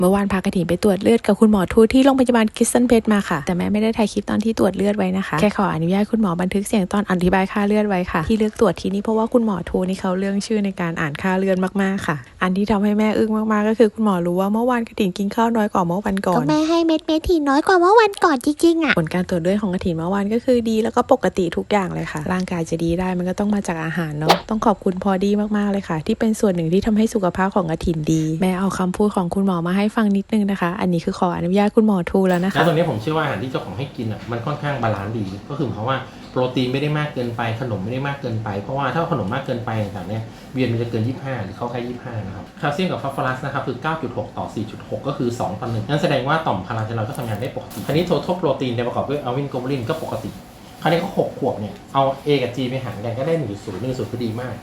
เมื่อวานพากระถินไปตรวจเลือดกับคุณหมอทูตที่โรงพยาบาลคริสตันเพชรมาค่ะ แต่แม่ไม่ได้ถ่ายคลิปตอนที่ตรวจเลือดไว้นะคะ แค่ขออนุญาตคุณหมอบันทึกเสียงตอนอธิบายค่าเลือดไว้ค่ะ ที่เลือกตรวจที่นี่เพราะว่าคุณหมอทูตนี่เขาเรื่องชื่อในการอ่านค่าเลือดมากๆค่ะ อันที่ทำให้แม่อึ้งมากๆ ก็คือคุณหมอรู้ว่าเมื่อวานกระถินกินข้าวน้อยกว่าเมื่อวันก่อก็นแม่ให้เม็ดเม็ดทีน้อยกว่าเมื่อวันก่อนจริงๆอะผลการตรวจเลือดของกระถินเมื่อวานก็คือดีแล้วก็ปกติทุกอย่างเลยค่ะ ร่างกายจะดีได้มันก็ต้องมาจากอาหารเนาะต้องขอบคุณพอดีมากๆเลยค่ะ ที่เป็นส่วนหนึ่งที่ทำให้สุขภาพของกระถินดี แม่เอาคำพูดของคุณหมอมาให้ให้ฟังนิดนึงนะคะ อันนี้คือขออนุญาตคุณหมอทูแล้วนะคะแล้วตรงนี้ผมเชื่อว่าอาหารที่เจ้าของให้กินอะมันค่อนข้างบาลานซ์ดี ก็คือเพราะว่าโปรตีนไม่ได้มากเกินไป ขนมไม่ได้มากเกินไป เพราะว่าถ้าขนมมากเกินไปต่างๆเนี่ยเวียนมันจะเกิน 25 หรือเข้าใกล้25 นะครับแคลเซียมกับฟอสฟอรัสนะครับคือ 9.6 ต่อ 4.6 ก็คือ 2 ต่อ 1 นั่นแสดงว่าต่อมพาราเซลลอยด์ก็ทำงานได้ปกติคราวนี้ total โปรตีนเนี่ยประกอบด้วยอัลวินโกลบูลินก็ปกติคราวนี้ก็6ขวบเนี่ยเอา A กับ G ไปหารกันก็ได้1.0 1.0คือดีมาก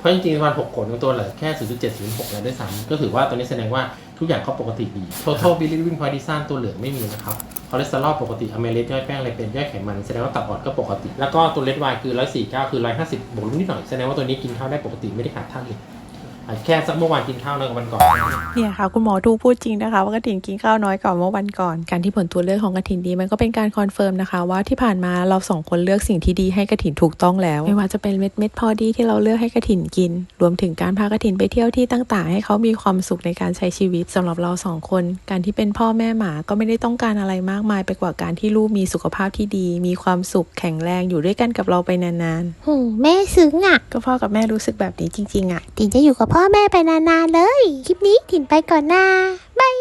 เพราะจริงๆวัน6ขวบในตัวเหลือแค่0.7 0.6แล้วด้วยซ้ำก็ถือว่าตัวนี้แสดงว่าทุกอย่างเขาปกติดี total bilirubin p o l y s a n ตัวเหลืองไม่มีนะครับคอเลสเตอรอลปกติอะเมเลสย่อยแป้งอะไรเป็นย่อยไขมันแสดงว่าตับอ่อนก็ปกติ แล้วก็ตัวเลดวายคือ 149 คือ 150 บวกลบนิดหน่อยแสดงว่าตัวนี้กินข้าวได้ปกติไม่ได้ขาดธาตุเหล็กอาจจะ แค่สักเมื่อวานกินข้าวน้อยกว่าวันก่อน เนี่ยค่ะ คุณหมอทูพูดจริงนะคะว่ากระถินกินข้าวน้อยกว่าเมื่อวันก่อน การที่ผลตรวจเลือดของกระถินดีมันก็เป็นการคอนเฟิร์มนะคะ ว่าที่ผ่านมาเราสองคนเลือกสิ่งที่ดีให้กระถินถูกต้องแล้ว ไม่ว่าจะเป็นเม็ดเม็ดๆพอดีที่เราเลือกให้กระถินกิน รวมถึงการพากระถินไปเที่ยวที่ต่างๆ ให้เขามีความสุขในการใช้ชีวิตสำหรับเราสองคน การที่เป็นพ่อแม่หมาก็ไม่ได้ต้องการอะไรมากมาย ไปกว่าการที่ลูกมีสุขภาพที่ดี มีความสุขแข็งแรงอยู่ด้วยกันกับเราไปนานหูแม่ซึ้งอะๆก็พ่อกับแม่รู้สึกแบบนี้จริงๆอะถินจะอยู่กับพ่อแม่ไปนานๆเลย คลิปนี้ถิ่นไปก่อนนะบาย